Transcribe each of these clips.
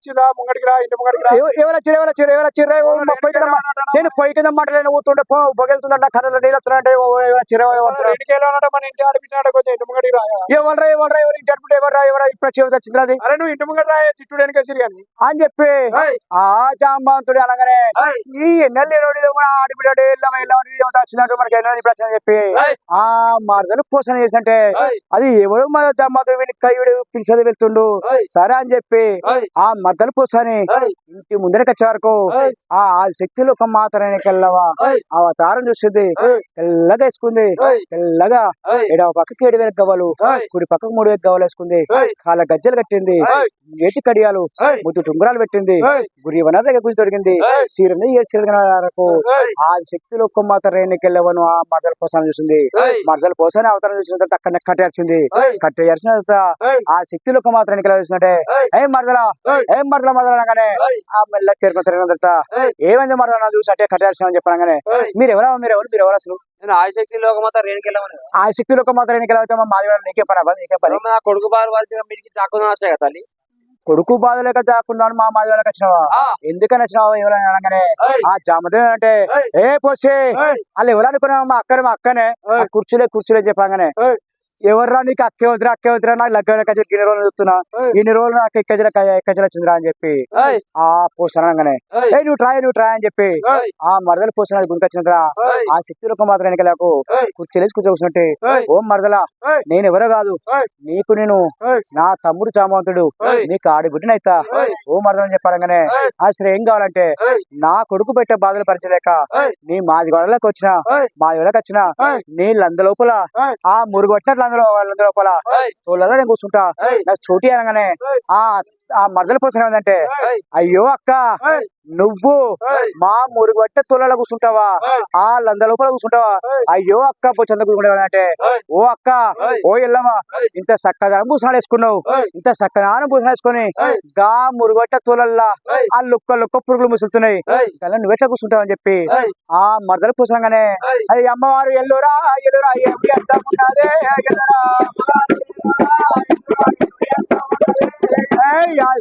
వచ్చిందా ముంగడికి రా ఇంటి ముంగడికి రా. ఎవరు వచ్చారు ఎవరు వచ్చారు ఎవరు వచ్చారు? నేను పొయ్యి కింద మాటలేను ఊతుండే పో బొగెళ్తుందంట కర్రలో నీళ్ళు వస్తున్నాయంటే ఎవరు వచ్చారు ఎవరు మన ఇంటి కొంచెం ఇంటి ముంగడికి రా ఎవరు ఎవరు ఎవరు ఇంటి అడుపుంటే ఎవరు ఎవరు ఇప్పుడు వచ్చింది అది. అరే నువ్వు ఇంటి ముంగడి రా తిట్టుడు వెనక సిరిగాని అని చెప్పి ఆ జాంబాంతుడు అనగానే ఈ ఎన్నెల్లి రోడ్డు కూడా ఆడిపిడాడు వెళ్ళాం మనకి ఎన్నెల్లి ప్రశ్న చెప్పి ఆ మరదలు పోషణ చేసంటే అది ఎవడు మన జాంబాంతుడు వీడి కయ్యుడు పిలిచేది వెళ్తుండు? సరే అని చెప్పి ఆ మద్దలు పోసని ఇంటి ముందరకు వచ్చే వరకు ఆ ఆ శక్తిలో ఒక మాత్రమేకెళ్ళవా ఆ తారం చూస్తుంది. తెల్లగా వేసుకుంది. తెల్లగా ఎడవ పక్కకి ఏడు వేలకు గవ్వలు. కుడి పక్కకు మూడు వేలకు గవ్వలు వేసుకుంది. కాళ్ళ గజ్జలు కట్టింది. ఏటి కడియాలు. ముద్దు టుంగురాలు పెట్టింది. గురి వన దగ్గర గురి తొడిగింది. చీరని ఏ చీరకు ఆ శక్తిలో ఒక్క మాత్రం రేణికెళ్ళవను ఆ మరదల పోసాన్ని చూసింది. మరదల పోసాని అవతారం చూసిన తర్వాత అక్కడ కట్టేయాల్సింది. కట్టేయాల్సిన తర్వాత ఆ శక్తిలో ఒక్క మాత్రం ఎన్నికలు చూసినట్టే ఏం మరదల. ఏం మరదల మరదల అనగానే? ఆ మెల్ల చేరుకుని తిరిగిన ఏమైంది మరదల చూసి అంటే కట్టేయాల్సిన అని చెప్పనగానే మీరు ఎవరా మీరు ఎవరు మీరు ఎవరు అసలు? నేను ఆశక్తి లోకమాత రేణుకెళ్ళమని ఆ శక్తిలో ఒక మాత్రం ఎన్నికలు అవుతామా మాది నీకే పని అవ్వదు నీకే పని. నా కొడుకు బారు వారికి మీరికి చాకుని వస్తాయి కదా తల్లి? కొడుకు బాధ లేక చాకుండా మా మాది వాళ్ళకి వచ్చినావా. ఎందుకని వచ్చినావు ఎవరైనా అనగానే? ఆ జామదే అంటే ఏ పోసే వాళ్ళు ఎవరు అనుకున్నావు? మా అక్కనే మా అక్కనే కుర్చీలే కుర్చీలే చెప్పగానే ఎవర్రా నీకు అక్కే వద్దురా అక్కే వద్దురా నాకు లగ్గ కచ్చి ఇన్ని రోజులు చూస్తున్నా. ఇన్ని రోజులు నాకు ఎక్కజల ఎక్కజల వచ్చిందిరా అని చెప్పి. ఆ పోసాను అనగానే ఏయ్, ఏ నువ్వు ట్రై నువ్వు ట్రై అని చెప్పి. ఆ మరదలు పోసిన గుంకొచ్చినరా ఆ శక్తులకు మాత్రం ఎన్నికలకు ఏయ్, కుర్చీలేసి కూర్చోకున్నట్టే ఓం మరదలా నేను ఎవరో కాదు. నీకు నేను నా తమ్ముడు చామంతుడు నీకు ఆడి బిడ్డనైతా ఏయ్, ఓ మరదలని చెప్పాలంగానే. ఏయ్, అసలు ఏం కావాలంటే నా కొడుకు పెట్టే బాధలు పరిచలేక నీ మాది గొడవలకు వచ్చిన మాది గొడవకి వచ్చిన ఏయ్, నీళ్ళు అందు లోపల ఆ మురుగు పట్టినట్లు అందులో లోపల తోళ్ళలో నేను కూర్చుంటా. నాకు చోటి అనగానే ఆ ఆ మరదల పోసిన ఏయ్, అయ్యో అక్క నువ్వు మా మురుగు పట్టే తోళ్ళలో కూర్చుంటావా ఆ లంద లోపల కూర్చుంటావా అయ్యో అక్క పోచంద కూర్చుంటావా అంటే ఓ అక్క ఓ ఎల్లమ్మా ఏయ్, ఇంత చక్కగా భూషణాలు వేసుకున్నావు ఇంత చక్కగా భూషణాలు వేసుకొని గా మురుగొట్ట తోలల్లా ఆ లుక్క లుక్క పురుగులు ముసులుతున్నాయి కానీ నువ్వెట్లా కూర్చుంటావు అని చెప్పి ఆ మరదలు కూర్చోగానే ఏయ్, అది అమ్మవారు ఎల్లురా ఎల్లురా ఎల్లురా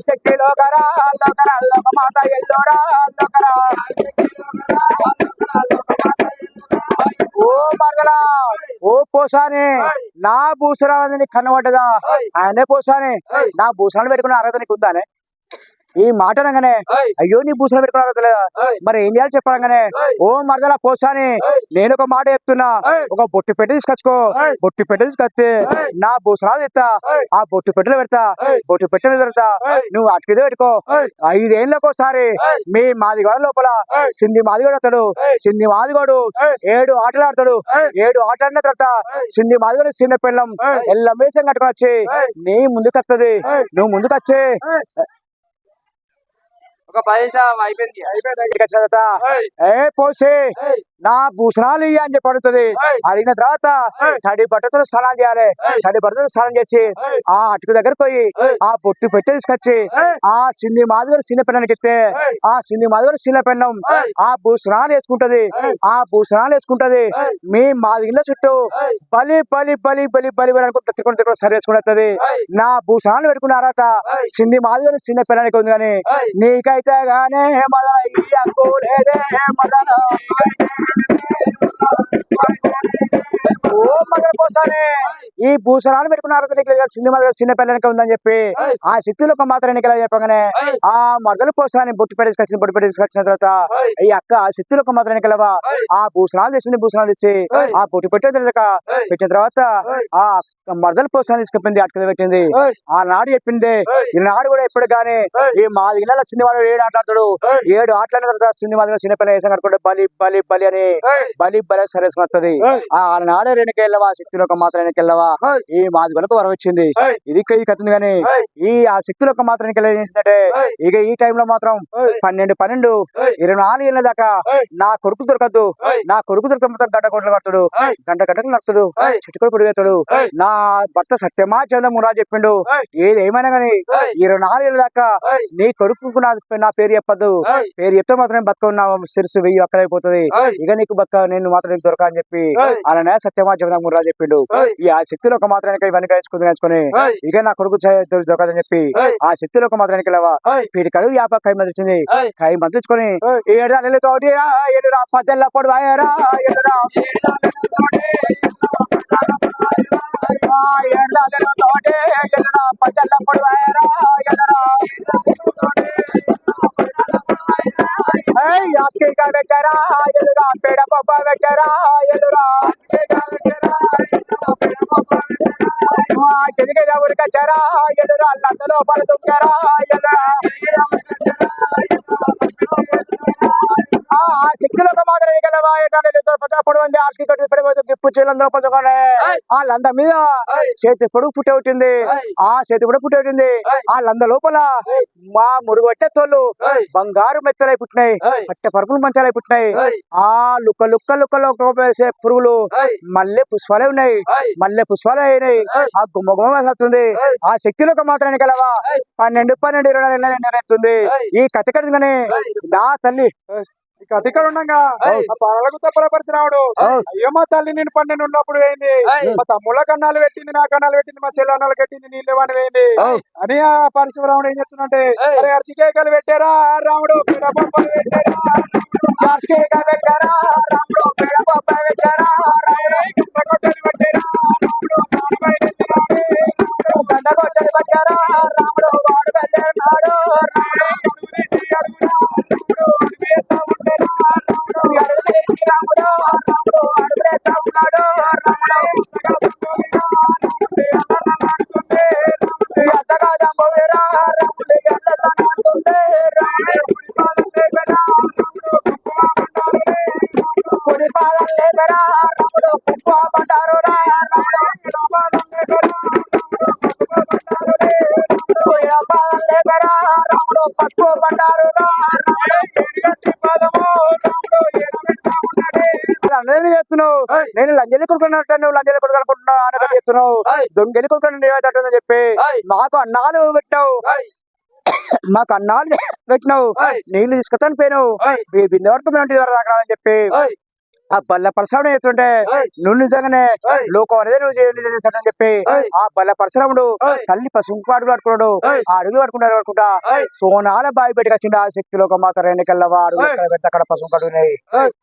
శక్తి లోకరా లోకరా లోక మాత ఎల్లోరా లోకరా. ఓ మరదలా ఓ పోసాని నా భూసరాలని కనబడ్డదా? ఆయనే పోసాని. నా భూసరాలు పెట్టుకున్న అర్హత నీకు ఉందానే? ఈ మాట అనగానే అయ్యో నీ భూసరాలు పెట్టుకున్న అర్హత లేదా ఏయ్, మరి ఏం చేయాలి చెప్పగానే ఏయ్, ఓ మరదలా పోసాని నేను ఒక మాట చెప్తున్నా. ఒక బొట్టు పెట్టి తీసుకొచ్చుకో. బొట్టు పెట్టి తీసుకొస్తే నా భూసరాలు తెస్తా ఆ బొట్టు పెట్టెలు పెడతా. బొట్టు పెట్టెలు పెడతా. నువ్వు అటుకిదే పెట్టుకో. ఐదేళ్ళకోసారి మీ మాదిగోడ లోపల సింధి మాదిగోడు వస్తాడు ఏయ్, సింధి మాదిగోడు ఏడు ఆటలు ఆడతాడు. ఏడు ఆటలు ఆడిన తర్వాత సింధి మాదిగోడు చిన్న పిల్లం ఎల్ల మేసం కట్టుకొని వచ్చి నీ ముందుకు వస్తుంది నువ్వు ముందుకు వచ్చి. ఒక పది నిమిషాలు అయిపోయింది అయిపోయింది. ఇంటికి వచ్చిన తర్వాత ఏయ్, ఏ పోసి. ఏయ్, నా భూషణాలు ఇయ్య అని చెప్పి అడుగుతుంది. ఏయ్, అడిగిన తర్వాత. తడి బట్టతో స్నానం చేయాలి. తడి బట్టతో స్నానం చేసి ఆ అటుకు దగ్గర పోయి ఆ పొట్టు పెట్టి తీసుకొచ్చి ఆ సింధి మాదిగోడు చిన్న పెన్నానికి ఇస్తే ఆ సింధి మాదిగోడు చిన్న పెన్నం ఆ భూషణాలు వేసుకుంటది. ఆ భూషణాలు వేసుకుంటది. మీ మాదిగిళ్ళ చుట్టూ బలి బలి బలి బలి బలి బలి అనుకుంటూ తిరుగుకుంటూ సరి వేసుకుంటది నా భూషణాలు పెట్టుకున్నారాక ఏయ్. సింధి మాదిగోడు చిన్న పెన్నానికి ఉంది కానీ నీకైతే గానే మదన. ఈ అంగు ఓ పోసానే ఈ పెట్టుకున్నారు సింధు మదన చిన్న పిల్లలకి ఉందని చెప్పి. ఆ శక్తులు ఒక మాత్రం ఎన్నికల చెప్పగానే ఆ మదలు పోసాని బొట్టు పెట్టేసుకొచ్చిన బొట్టు పెట్టేసుకొచ్చిన తర్వాత ఈ అక్క ఆ శక్తులు ఒక మాత్రం ఎన్నికలవా ఆ భూషణాలు తెచ్చింది భూషణాలు తెచ్చి ఆ బొట్టు పెట్టే తెలియక పెట్టిన తర్వాత ఆ మరదలు పోసాన్ని తీసుకుపోయింది అటుకలు పెట్టింది. ఆనాడు చెప్పింది ఈనాడు కూడా ఎప్పుడు కానీ ఈ మా ఇళ్ళ సినిమాలో ఏడు ఆటలాడతాడు ఏడు ఆటలాడిన తర్వాత సినిమాలో చిన్నపిల్ల వేసం బలి బలి బలి అని ఏయ్, బలి బలి సరేసుకుని వస్తుంది ఏయ్. ఆ నాడే రెండుకెళ్ళవా శక్తులు ఒక మాత్రం ఎన్నికెళ్ళవా ఏయ్. ఈ మాది వరకు వరం వచ్చింది. ఇది ఈ కథ ఉంది కానీ ఏయ్, ఈ ఆ శక్తులు ఒక మాత్రం ఏయ్. ఇక ఈ టైంలో మాత్రం. పన్నెండు పన్నెండు. ఇరవై నాలుగు ఏళ్ళ దాకా. నా కొడుకు దొరకద్దు. నా కొడుకు దొరకకపోతే గంట కొట్లు కడతాడు. గంట గంటకు నడుతాడు. చిట్టుకొని పొడిగేస్తాడు. నా భర్త సత్యమా చంద్రమురా చెప్పిండు ఏయ్. ఏది ఏమైనా ఏయ్. ఇరవై నాలుగు ఏళ్ళ దాకా నీ కొడుకు నా నా పేరు చెప్పద్దు పేరు చెప్తే మాత్రం బతుక నా సిరుసు వెయ్యి అక్కడైపోతుంది ఏయ్, ఇక నీకు బతుక నేను మాత్రం నీకు దొరక అని చెప్పి. అలానే సత్యమా జీవన ముర్రా చెప్పిండు. ఈ ఆ శక్తిలో ఒక మాత్రానికి ఇవన్నీ గెలుచుకుని ఏయ్. ఇక నా కొడుకు దొరకదని చెప్పి. ఆ శక్తిలో ఒక మాత్రానికి లేవా. వీడి కడుగు యాప కై మందించింది. కై మంత్రించుకొని ఏడు రా ఏడురా పద్దెల్ల పొడి వాయరా ఏడు పద్దెల్ల వాయరా యాస్కిగా పెట్టారా ఎదురా పేడ పప్ప పెట్టారా ఎదురా చెదిగే ఊరికి వచ్చారా? ఎదురా లంద లోపల దుక్కారా ఎదురా కట్టి పడిపోతే గిప్పు మీద చేతి పొడుగు పుట్టి ఉంటుంది ఆ చేతి కూడా పుట్టి లంద లోపల మా మురుగొట్టే తోళ్ళు బంగారు మెత్తలై పుట్టినాయి పట్టె పరుపులు మంచాలై పుట్టినాయి ఆ లుక్క లుక్క లుక్క వేసే పురుగులు మల్లె పుష్పాలే ఉన్నాయి మల్లె పుష్పాలే అయినాయి ఆ గుమ్మ గుమ్మ వేస్తుంది ఆ శక్తిలోకి మాత్రం గెలవా పన్నెండు పన్నెండు ఇరవై ఈ కథ కడుగానే నా తల్లి ఇక్కడ ఉండగా. ఆ పనులకు తప్పలపరిచి రావుడు. అయ్యో మా తల్లి నేను పన్నెండు ఉన్నప్పుడు వేయింది మా తమ్ముళ్ళ కన్నాలు పెట్టింది నా కన్నాలు పెట్టింది మా చెల్లన్నాలు కట్టింది నీళ్ళు ఇవ్వని వేయింది. అని ఆ పరశురాముడు ఏం చెప్తున్నట్టే అరే అర్చికేకలు పెట్టారా? రాముడు పిడపప్పలు పెట్టారా? పెట్టారా? రాముడు పెట్టారా? రాముడు పెట్టారా? నేను లంజలి కొడుకున్నట్టు నువ్వు లంజలి కొడుకు అనుకుంటున్నావు అని చెప్తున్నావు దొంగలి కొడుకు నేనేటట్టు చెప్పి మాకు అన్నాలు పెట్టావు. మాకు అన్నాలు పెట్టినావు. నీళ్ళు తీసుకొస్తాను పోయినావు. బిందె పడుతుంది అని చెప్పి ఆ బల్ల పరశురాముడు చెప్తుంటే నువ్వు నిజంగానే లోకం అనేది నువ్వు చేస్తానని చెప్పి ఆ బల్ల పరశురాముడు తల్లి పసుపు అడుగులు పట్టుకున్నాడు ఆ అడుగులు పట్టుకుంటాడు పట్టుకుంటా సోనాల బావి బయటకు వచ్చిండు ఆ శక్తి లోకం మాత్రం ఎక్కడ పెడితే అక్కడ పసుపు కడుగున్నాయి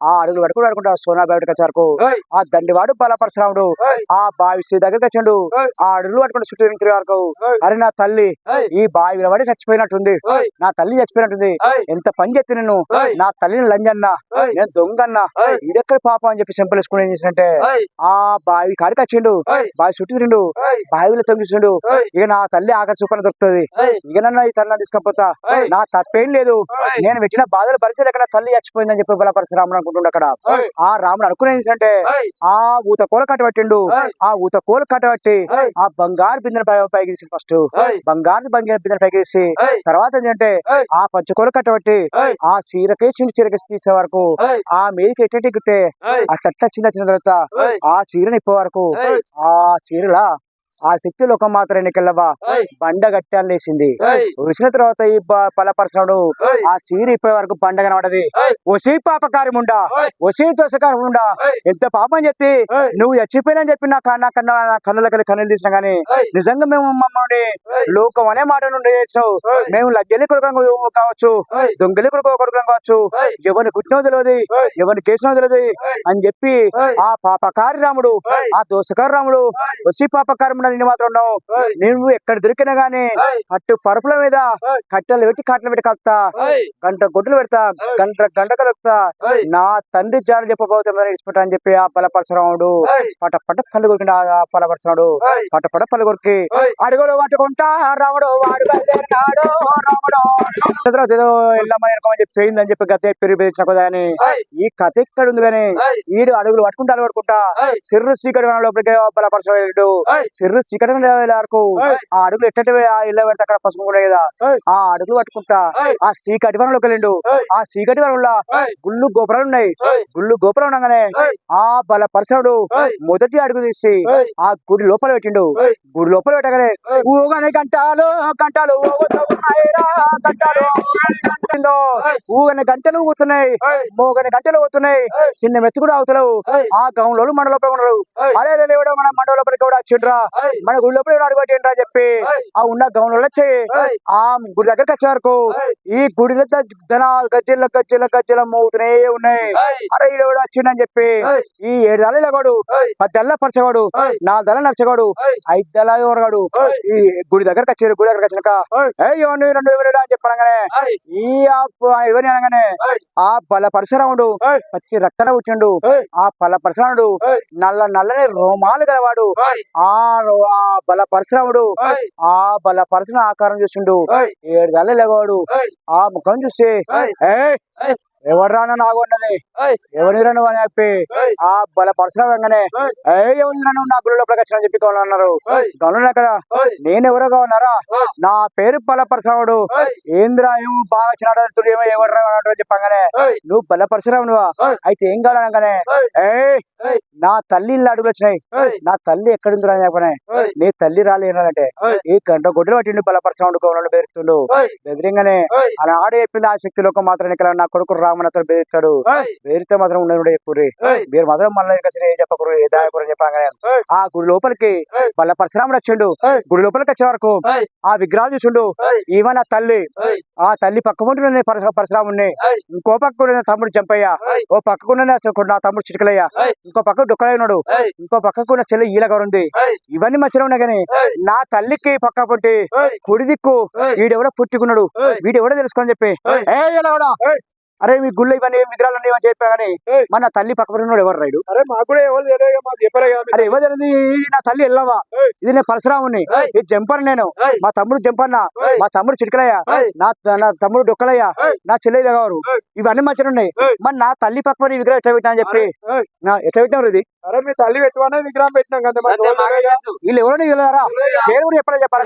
ఆ అడుగులు పట్టుకుని పట్టుకుంటా సోనా బయటకు వచ్చే వరకు ఆ దండివాడు బల పరశురాముడు ఆ బావి శ్రీ దగ్గరికి వచ్చిండు ఆ అడుగులు పట్టుకుంటూ చుట్టూ తిరిగే వరకు అరే నా తల్లి ఈ బావిలో పడి చచ్చిపోయినట్టుంది నా తల్లి చచ్చిపోయినట్టుంది ఎంత పని చెప్తే నేను నా తల్లిని లంజన్నా నేను దొంగన్నా ఇదెక్కడ పాపం అని చెప్పి సింపుల్ వేసుకుని ఏం చేసినంటే ఆ బావి కాడికి వచ్చిండు బావి చుట్టూ తిరిండు బావిలో తొంగిస్తుండు. ఇక నా తల్లి ఆఖరి చూపని దొరుకుతుంది ఇక నన్ను ఈ తల్లి తీసుకపోతా. నా తప్పేం లేదు. నేను పెట్టిన బాధలు భరించలేక నా తల్లి చచ్చిపోయిందని చెప్పి బలపరిచి రాముడు అనుకుంటుండు అక్కడ. ఆ రాముడు అనుకునే ఏంటంటే ఆ ఊత కోల కట్టబట్టిండు. ఆ ఊత కోల కట్టబట్టి ఆ బంగారు బిందెను పైకి ఫస్ట్ బంగారు బంగారు బిందెను పైకి తర్వాత ఏంటంటే ఆ పంచకోల కట్టబట్టి ఆ చీరకే చిన్న చీరకి తీసే వరకు ఆ మీదకి ఎట్టి గిట్టే ఆ తట్ట చిన్న చిన్న తర్వాత ఆ చీరని ఇప్పే వరకు ఆ చీరలా ఆ శక్తి లోకం మాత్రం ఎన్నికెళ్ళవా బండ గట్టాలు లేచింది. వచ్చిన తర్వాత ఈ పలపరచడు ఆ చీర ఇప్పే వరకు బండ కనబడది. ఒసీ పాపకారం ఉండా ఒసీ దోషకారం ఉండా ఎంత పాపం చెప్పి నువ్వు చచ్చిపోయినని చెప్పి నా కన్న కన్న నా కన్నులకి కన్నులు తీసిన గానీ నిజంగా మేము మమ్మల్ని లోకం అనే మాట నుండి చేసినావు. మేము లగ్గెలి కొడుకు కావచ్చు దొంగలి కొడుకు కొడుకు కావచ్చు. ఎవరిని కుట్టినో తెలియదు ఎవరిని కేసినో తెలియదు అని చెప్పి ఆ పాపకారి రాముడు ఆ దోషకారి రాముడు వసి పాపకారం నిన్ను మాత్రం ఉన్నావు నువ్వు ఎక్కడ దొరికినా గానీ అట్టు పరుపుల మీద కట్టెలు పెట్టి కట్టెలు పెట్టి కలుపుతా. గంట గొడ్డులు పెడతా. గంట గంట కలుపుతా. నా తండ్రి జాడు చెప్పబోతే ఇచ్చిపెట్టా అని చెప్పి ఆ బలపరశురాముడు పట పట పళ్ళు కొరికిండు ఆ బలపరశురాముడు పట పట పళ్ళు కొరికి అడుగులు పట్టుకుంటా రాముడు వాడు వెళ్ళమని చెప్పి పోయిందని చెప్పి గత పెరిగి ఈ కథ ఎక్కడ ఉంది కానీ ఈడు అడుగులు పట్టుకుంటా పట్టుకుంటా సిర్రు సీకటి లోపలికి బలపరచడు సిర్రు సీకటి వరకు ఆ అడుగులు ఎట్టటి ఆ ఇళ్ళ పెడితే అక్కడ పసుపు కూడా కదా. ఆ అడుగులు పట్టుకుంటా. ఆ సీకటి వనంలోకి వెళ్ళిండు ఆ సీకటి వనంలో గుళ్ళు గోపురాలు ఉన్నాయి. గుళ్ళు గోపురం ఉండగానే ఆ బల పరశుడు మొదటి అడుగు తీసి ఆ గుడి లోపల పెట్టిండు. గుడి లోపల పెట్టగానే ఊగని గంటాలు గంటాలు గంటాలు. ఊగని గంటలు ఊగుతున్నాయి. మోగని గంటలు ఊగుతున్నాయి. చిన్న మెత్తు కూడా అవుతలేవు ఆ గౌన్లో మన లోపల ఉన్నారు లేవడం మన మండల లోపలికి కూడా వచ్చిండ్రా మన గుడి లోపల ఎవడు అడుగుంటా చెప్పి? ఆ ఉన్న గౌన్లో వచ్చి ఆ గుడి దగ్గరికి వచ్చే వరకు ఈ గుడిలో ధన గజ్జల గజ్జల గజ్జల మోగుతూనే ఉన్నాయి. అరే ఈడ వచ్చిండని చెప్పి. ఈ ఏడు దళ లేవాడు పది దళ పరచగాడు నాలుగు దళ నడిచగాడు ఐదు దళ ఎవరగాడు ఈ గుడి దగ్గరకు వచ్చారు గుడి దగ్గరకు వచ్చినాక. ఏ ఎవరిని రెండు ఎవరు అని చెప్పనగానే ఈ ఎవరిని అనగానే ఆ బల పరశురాముడు పచ్చి రక్తన కూర్చుండు. ఆ బల పరశురాముడు నల్ల నల్లని రోమాలు గలవాడు. ఆ రో- ఆ బల పరశురాముడు. ఆ బల పరశున ఆకారం చూసిండు ఏడు దళ లేవాడు. ఆ ముఖం చూసి "ఏయ్, ఎవర్రా నాకు ఉన్నది ఎవరిరా నువ్వు అని చెప్పి ఆ బల పరశురాము వెంగనే ఏ ఎవరిరా నువ్వు నా లోపలికి వచ్చిన చెప్పి అన్నారు అక్కడ నేను ఎవరుగా ఉన్నారా నా పేరు బల పరశురాముడు. ఏంద్రా ఏమో బాగా చిన్నాడు ఏమో ఎవర్రా అని చెప్పగానే నువ్వు బల పరశురాము నువ్వా అయితే ఏం కావాలనగానే ఏ నా తల్లి ఇల్లు అడుగులు వచ్చినాయి. నా తల్లి ఎక్కడుందిరా అని చెప్పనే. నీ తల్లి రాలేనంటే ఈ గంట గొడ్డలు పట్టిండు బల పరశురాముడు గౌరవ బెదిరిస్తుండు. బెదిరింగానే అలా ఆడ చెప్పింది ఆ శక్తి లోకం మాత్రం ఇక్కడ నా కొడుకు రామన్ అతను బెదిరిస్తాడు. బెదిరితే మాత్రం ఉండదు చెప్పుర్రి. మీరు మాత్రం మళ్ళీ ఇంకా సరే ఏం చెప్పకూరు ఏ దాయకూరు చెప్పగానే. ఆ గుడి లోపలికి బల్ల పరశురాముడు వచ్చిండు. గుడి లోపలికి వచ్చే వరకు ఆ విగ్రహాలు చూసిండు. ఈమె నా తల్లి ఆ తల్లి పక్కకుంటున్న పరశురాముడిని. ఇంకో పక్క తమ్ముడు చంపయ్య. ఓ పక్కకున్న నా తమ్ముడు చిటికలయ్య. ఇంకో పక్క ఉన్నాడు. ఇంకో పక్కకు ఉన్న చెల్లి ఈల ఉంది. ఇవన్నీ మధ్యలో ఉన్నాయి కానీ నా తల్లికి పక్క పుట్టి కుడి దిక్కు వీడెవడో పుట్టుకున్నాడు. వీడెవడో తెలుసుకొని చెప్పి. ఏ ఈలెవడో? అరే మీ గుళ్ళు ఇవన్నీ ఏం విగ్రహాలు ఉన్నాయి అని చెప్పా కానీ మన తల్లి పక్క పుట్టినోడు ఎవరు రైడు అరే మాకు కూడా ఎవరు కదా అరే ఎవరు తెలియదు? ఇది నా తల్లి ఎల్లవా ఇది నేను పరశురాముని ఇది జంపర్ నేను. మా తమ్ముడు జంపన్న. మా తమ్ముడు చిటికలయ్య. నా నా తమ్ముడు డొక్కలయ్య. నా చెల్లెలు గారు ఇవన్నీ మంచిగా ఉన్నాయి. మరి నా తల్లి పక్కన ఈ విగ్రహం ఎట్లా పెట్టినా అని చెప్పి నా ఎట్లా పెట్టినారు ఇది? అరే మీ తల్లి పెట్టుకునే విగ్రహం పెట్టినాం కదా. వీళ్ళు ఎవరో తెలియదారా? పేరు కూడా చెప్పలే చెప్పాలి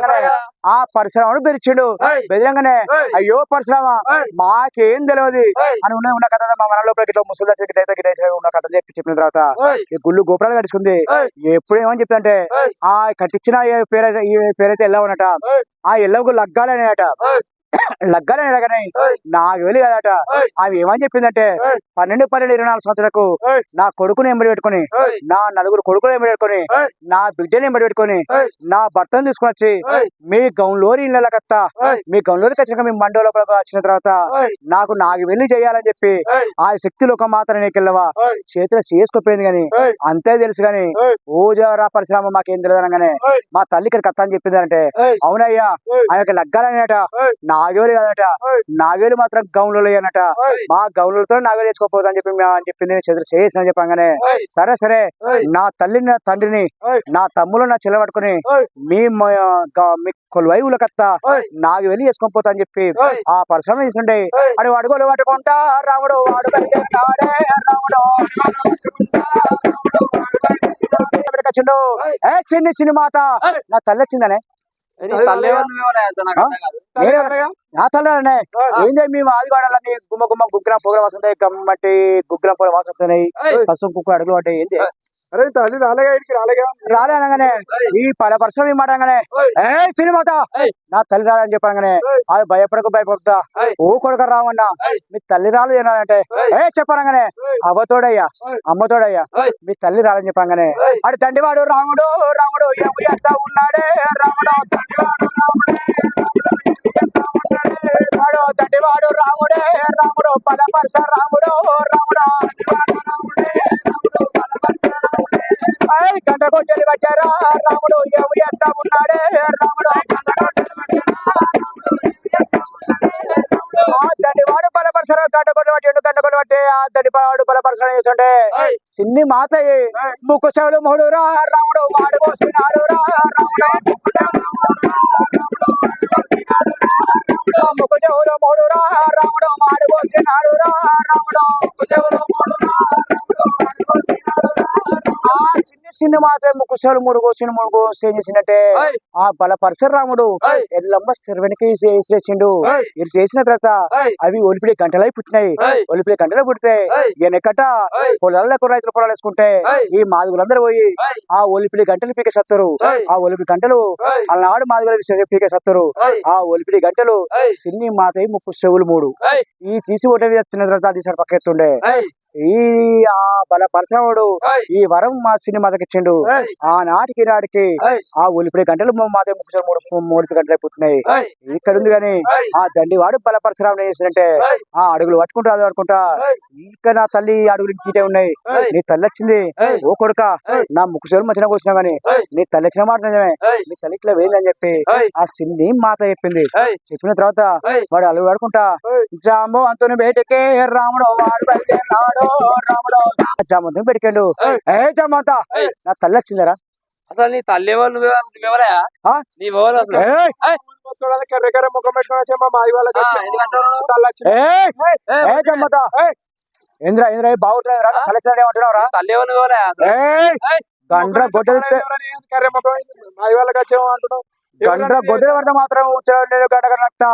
ఆ పరశురాముడు బెరిచిండు బెదిరంగానే అయ్యో పరశురామ మాకేం తెలియదు అని ఉన్న ఉన్న కథ మా మన లోపలికి ఇట్లా ముసలి గిట్ట గిట్ట ఉన్న కథ చెప్పి చెప్పిన తర్వాత ఈ గుళ్ళు గోపురాలు కట్టించుకుంది ఎప్పుడు ఏమని చెప్తుంటే ఆ కట్టించిన ఈ పేరైతే ఈ పేరైతే ఎల్లవనట ఆ ఎల్లవకు లగ్గాలనేట లగ్గాలని అడగనే. నాకు వెళ్ళి కదట. అవి ఏమని చెప్పిందంటే పన్నెండు పన్నెండు ఇరవై నాలుగు సంవత్సరాలకు నా కొడుకుని ఎంబడి పెట్టుకొని నా నలుగురు కొడుకుని ఎంబడి పెట్టుకొని నా బిడ్డని ఎంబడి పెట్టుకొని నా భర్తను తీసుకొని వచ్చి మీ గౌన్లోని ఇళ్ళ కత్త మీ గౌన్లోకి వచ్చినాక మీ మండల వచ్చిన తర్వాత నాకు నాకు వెళ్ళి చేయాలని చెప్పి ఆ శక్తి లోకం మాత్రం నీకెళ్ళవా? చేతిలో చేసుకోపోయింది కానీ అంతే తెలుసు కానీ ఓజారా పరిశ్రమ మాకేం తెలియదు అనగానే మా తల్లి ఇక్కడ కథ అని చెప్పింది అంటే అవునయ్యా ఆయనకి లగ్గాలనేట. నాగేలు కదట నాగేలు మాత్రం గౌన్లు అన్నట. మా గౌన్లతో నాగేలు అని చెప్పి అని చెప్పింది చేతులు చేసిన చెప్పగానే. సరే సరే. నా తల్లిని నా తండ్రిని నా తమ్ములు నా చెల్ల పట్టుకుని మీ మ- గ- మీ కొలువైవుల కత్త నాగు వెళ్ళి వేసుకొని పోతా అని చెప్పి ఆ పరిశ్రమ తీసుండే అడు అడుగులు పట్టుకుంటా రాముడు వాడు రాముడు చిన్ని మాత. నా తల్లి వచ్చిందనే నీ తల్లి ఎవరు నువ్వు ఎవరు? అంత నాకు అర్థం కాదు. నేనే నా తల్లి ఏం చేయ మేము ఆదివాడాలని గుమ్మ గుమ్మ గుగ్గిరం పొగలు వస్తుంటాయి గమ్మటి గుగ్గిరం పొగలు వస్తున్నాయి పసుపు కుక్క అడుగులు అంటే ఏంటి అరే తల్లి రాలేగా ఇక్కడికి రాలేగా రాలే అనగానే ఈ పల పర్సన్ మాట అనగానే ఏ సినిమాత నా తల్లి రాలని చెప్పనగానే అది భయపడక భయపడుతా ఓ కొడుక రావన్నా మీ తల్లి రాలు ఏనాలంటే ఏ చెప్పనగానే అవ్వతోడయ్యా అమ్మతోడయ్యా మీ తల్లి రాలని చెప్పంగానే అడు తండ్రివాడు రాముడు రాముడు ఎంత ఉన్నాడే రాముడు తండ్రివాడు రాముడే వాడు తండ్రివాడు రాముడే రాముడు పద పరస రాముడు రాముడు. గంట కొట్టెలు కట్టారా రాముడు ఎము ఎంత ఉన్నాడే? రాముడు ఆ దండివాడు బలపరచడం గంట కొట్టు పట్టి గంట కొట్టు పట్టి ఆ దండివాడు బలపరచడం చేస్తుంటే సిన్ని మాత ముక్కు చెవులు మూడు రా రాముడు వాడు పోస్తున్నాడు రా రాముడు ముక్కు చెవులు మూడు రా రాముడు వాడు పోస్తున్నాడు మూడు కోసిన మూడు కోసి ఏం చేసిందంటే ఏయ్. ఆ బల పరశురాముడు. ఎల్లమ్మ శర్వనికి చేసిండు. ఇది చేసిన తర్వాత. అవి ఒలిపిడి గంటలై పుట్టినాయి. ఒలిపిడి గంటలై పుడితే. వెనకట. పొలాలకు రైతులు పొలాలు వేసుకుంటే. ఈ మాదుగులందరూ పోయి. ఆ ఒలిపిడి గంటలు పీకే సత్తరు. ఆ ఒలిపిడి గంటలు. అలనాడు మాదుగుల పీకే సత్తరు. ఆ ఒలిపిడి గంటలు. సిన్ని మాత ముప్పు చెవులు మూడు. ఈ తీసి ఒకటి తిన్న తర్వాత అది సరి పక్కెత్తుండే. ఈ ఆ బల పరశురాముడు. ఈ వరం మా సిన్ని ఏయ్. ఆ నాటికి నాటికి. ఆ ఒలిపిడి గంటలు ముప్పు చెవులు మూడు మూడు గంటలు అయిపోతున్నాయి. ఇక్కడ ఉంది కానీ. ఆ దండివాడు బల పరశురాముడు ఏం చేసిందంటే. ఆ అడుగులు పట్టుకుంటా అది అనుకుంటా. ఇంకా నా తల్లి అడుగులు ఇంకీటే ఉన్నాయి. నీ తల్లి వచ్చింది. ఓ కొడుక. నా ముక్కు చెవులు మధ్యన కూర్చున్నా గానీ ఏయ్. నీ తల్లి వచ్చిన మాట నిజమే. నీ తల్లి ఇట్లా వేయిందని చెప్పి. ఆ సిన్ని మాత చెప్పింది. చెప్పిన తర్వాత. వాడు అలుగు పడుకుంటా. జాంబో అంతుని బయటకే రాముడు వాడు రాముడు జామంతుని పెడికాడు. ఏ జామంత. నా తల్లి వచ్చిందరా. అసలు నీ తల్లి ఎవరు నువ్వే నువ్వెవరా ఆ? నీ ఎవరు అసలు. కర్రె కర్రె ముఖం? తల్లి వచ్చింది. బాగుంటుంది రా తల్లి ఏమంటున్నావు రా ఎవరు. గండ్ర పడితే మాత్రం గంట